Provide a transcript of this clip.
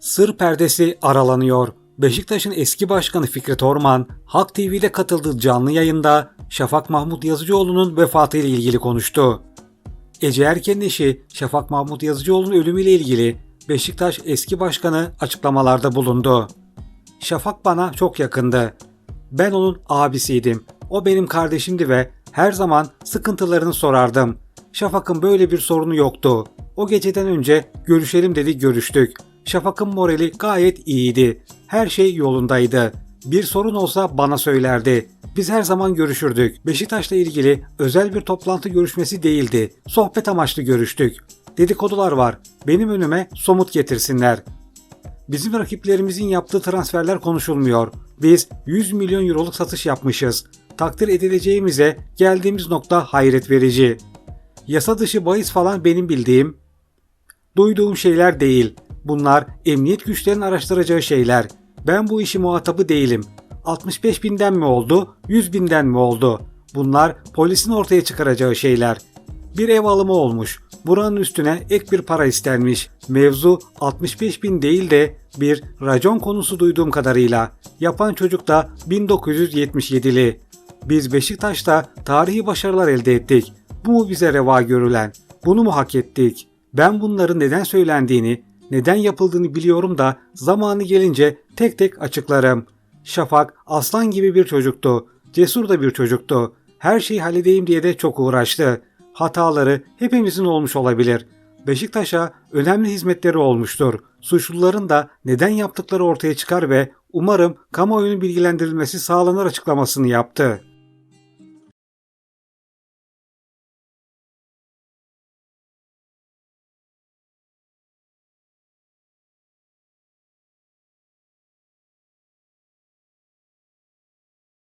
Sır perdesi aralanıyor. Beşiktaş'ın eski başkanı Fikret Orman, Halk TV'de katıldığı canlı yayında Şafak Mahmut Yazıcıoğlu'nun vefatıyla ilgili konuştu. Ece Erken'in eşi Şafak Mahmut Yazıcıoğlu'nun ölümüyle ilgili Beşiktaş eski başkanı açıklamalarda bulundu. Şafak bana çok yakındı. Ben onun abisiydim. O benim kardeşimdi ve her zaman sıkıntılarını sorardım. Şafak'ın böyle bir sorunu yoktu. O geceden önce görüşelim dedi görüştük. Şafak'ın morali gayet iyiydi. Her şey yolundaydı. Bir sorun olsa bana söylerdi. Biz her zaman görüşürdük. Beşiktaş'la ilgili özel bir toplantı görüşmesi değildi. Sohbet amaçlı görüştük. Dedikodular var. Benim önüme somut getirsinler. Bizim rakiplerimizin yaptığı transferler konuşulmuyor. Biz 100 milyon euroluk satış yapmışız. Takdir edileceğimize geldiğimiz nokta hayret verici. Yasa dışı bahis falan benim bildiğim, duyduğum şeyler değil. Bunlar emniyet güçlerinin araştıracağı şeyler. Ben bu işi muhatabı değilim. 65 binden mi oldu, 100 binden mi oldu? Bunlar polisin ortaya çıkaracağı şeyler. Bir ev alımı olmuş. Buranın üstüne ek bir para istenmiş. Mevzu 65 bin değil de bir racon konusu duyduğum kadarıyla. Yapan çocuk da 1977'li. Biz Beşiktaş'ta tarihi başarılar elde ettik. Bu mu bize reva görülen? Bunu mu hak ettik? Ben bunların neden söylendiğini, neden yapıldığını biliyorum da zamanı gelince tek tek açıklarım. Şafak aslan gibi bir çocuktu. Cesur da bir çocuktu. Her şeyi halledeyim diye de çok uğraştı. Hataları hepimizin olmuş olabilir. Beşiktaş'a önemli hizmetleri olmuştur. Suçluların da neden yaptıkları ortaya çıkar ve umarım kamuoyunun bilgilendirilmesi sağlanır açıklamasını yaptı.